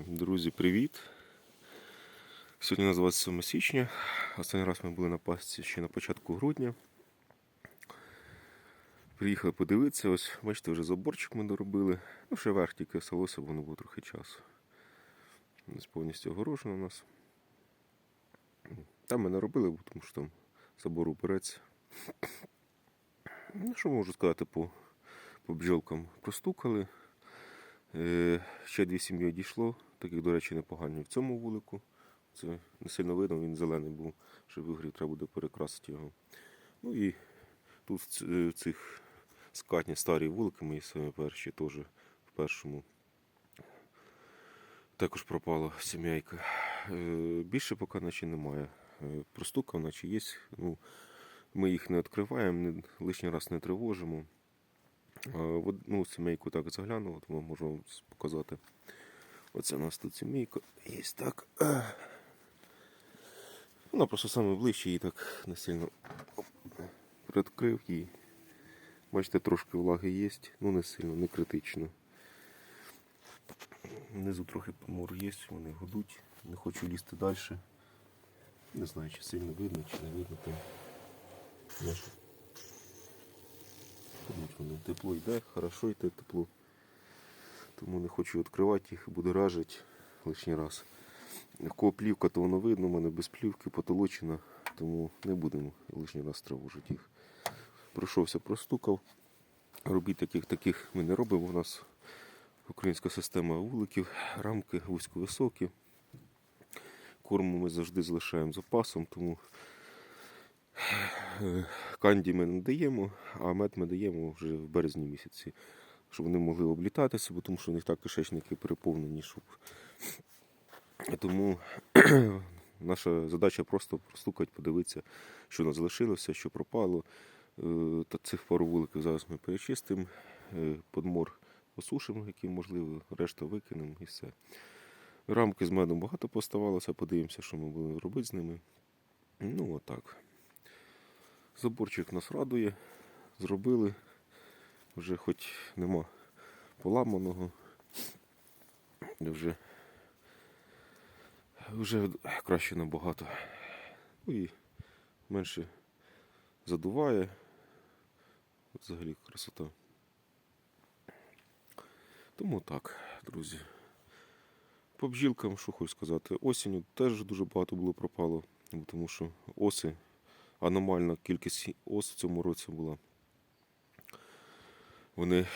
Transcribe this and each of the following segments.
Друзі, привіт! Сьогодні у нас 27 січня. Останній раз ми були на пасті ще на початку грудня. Приїхали подивитися, ось бачите, вже заборчик ми доробили. Ну, ще верх тільки осталося, бо не було трохи часу. Ось повністю огорожено у нас. Там ми не робили, бо тому що там забор упереться. Ну, що можу сказати по, по бджолкам? Простукали. Е, Ще дві сім'ї дійшло, таких, до речі, непогані в цьому вулику. Це не сильно видно, він зелений був, що вигрів, треба буде перекрасити його. Ну і тут в е, цих скатні старі вулики, мої самі перші теж в першому. Також пропала сімейка. Е, Більше поки наче немає. Простукав, наче є. Ну, ми їх не відкриваємо, лишній раз не тривожимо. А, в одну сімейку так заглянув, от вам можу показати. Оце у нас тут сімейка. Є так. Вона просто саме ближче її так не сильно приоткрив її. Бачите, трошки влаги є, ну не сильно, не критично. Внизу трохи помор є, вони гудуть. Не хочу лізти далі. Не знаю, чи сильно видно, чи не видно там. Наше вони тепло йде, хорошо йде тепло. Тому не хочу відкривати їх, буде ражити лишній раз. В кого плівка, то воно видно, у мене без плівки потолочена, тому не будемо лишній раз тривожити їх. Пройшовся, простукав. Робіт таких таких ми не робимо. У нас українська система вуликів, рамки вузько-високі. Корму ми завжди залишаємо запасом, тому Канді ми не даємо, а мед ми даємо вже в березні місяці, щоб вони могли облітатися, бо тому що у них так кишечники переповнені. Щоб... Тому наша задача просто простукати, подивитися, що нас залишилося, що пропало. Е, Та цих пару вуликів зараз ми перечистимо, е, подмор осушимо, який можливо, решта викинемо і все. Рамки з медом багато поставалося, подивимося, що ми будемо робити з ними. Ну, отак. Заборчик нас радує. Зробили. Вже хоч нема поламаного. Вже, вже краще набагато. Ну і менше задуває. Взагалі красота. Тому так, друзі. По бджілкам, що хочу сказати, осінню теж дуже багато було пропало, тому що оси аномальна кількість ос в цьому році була. Вони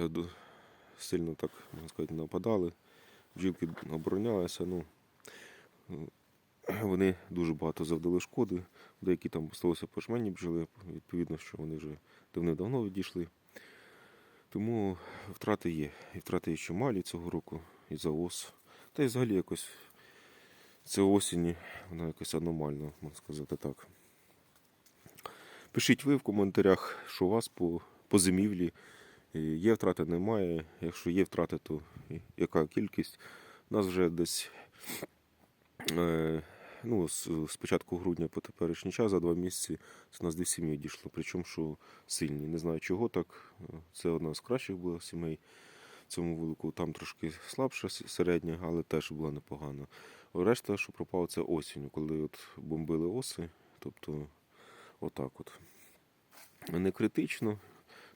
е, сильно так, можна сказати, нападали. Бджілки оборонялися. Ну, е, вони дуже багато завдали шкоди. Деякі там сталося пошмені бджоли, відповідно, що вони вже давним-давно відійшли. Тому втрати є. І втрати є чималі цього року і за ос. Та й взагалі якось це осінь, вона якось аномальна, можна сказати так. Пишіть ви в коментарях, що у вас по, по зимівлі. Є втрати, немає. Якщо є втрати, то яка кількість? У нас вже десь е, ну, з, початку грудня по теперішній час за два місяці це у нас дві сім'ї дійшло. Причому що сильні. Не знаю чого так. Це одна з кращих була сімей в цьому вулику. Там трошки слабша середня, але теж була непогана. Решта, що пропало, це осінню, коли от бомбили оси. Тобто Отак от. Не критично.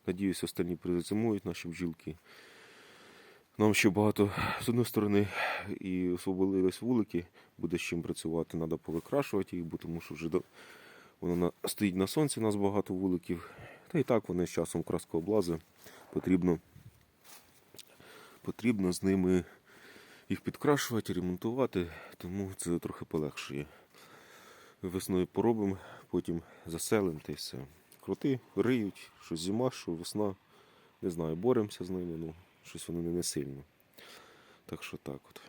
Надіюсь, останні призимують наші бджілки. Нам ще багато, з одної сторони, і освободились вулики, буде з чим працювати, треба повикрашувати їх, бо тому що вже до... воно на... стоїть на сонці, у нас багато вуликів. Та і так вони з часом краска облази. Потрібно, потрібно з ними їх підкрашувати, ремонтувати, тому це трохи полегшує. Весною поробимо, потім заселимо та все. Кроти риють, що зима, що весна. Не знаю, боремося з ними, ну щось вони не, сильно. Так що так от.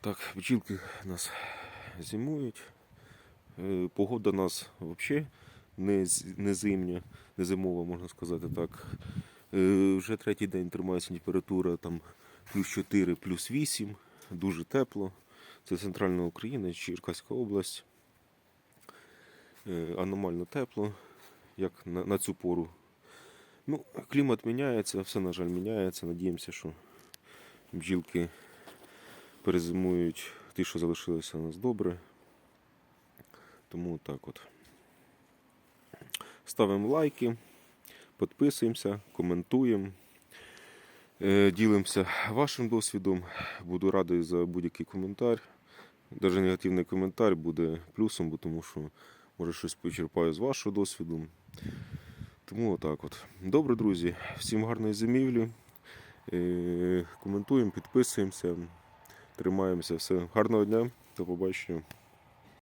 Так, бджілки нас зимують. Е, Погода нас взагалі не, не зимня, не зимова, можна сказати так. Е, Вже третій день тримається температура там плюс 4, плюс 8, дуже тепло. Це центральна Україна, Черкаська область. Е, Аномально тепло, як на, на цю пору. Ну, клімат міняється, все, на жаль, міняється. Надіємося, що бджілки перезимують ті, що залишилися у нас добре. Тому так от. Ставимо лайки, підписуємося, коментуємо, ділимося вашим досвідом. Буду радий за будь-який коментар. Навіть негативний коментар буде плюсом, бо тому що може щось почерпаю з вашого досвіду. Тому отак от. Добре, друзі, всім гарної зимівлі. Е, Коментуємо, підписуємося, тримаємося. Все. Гарного дня, до побачення.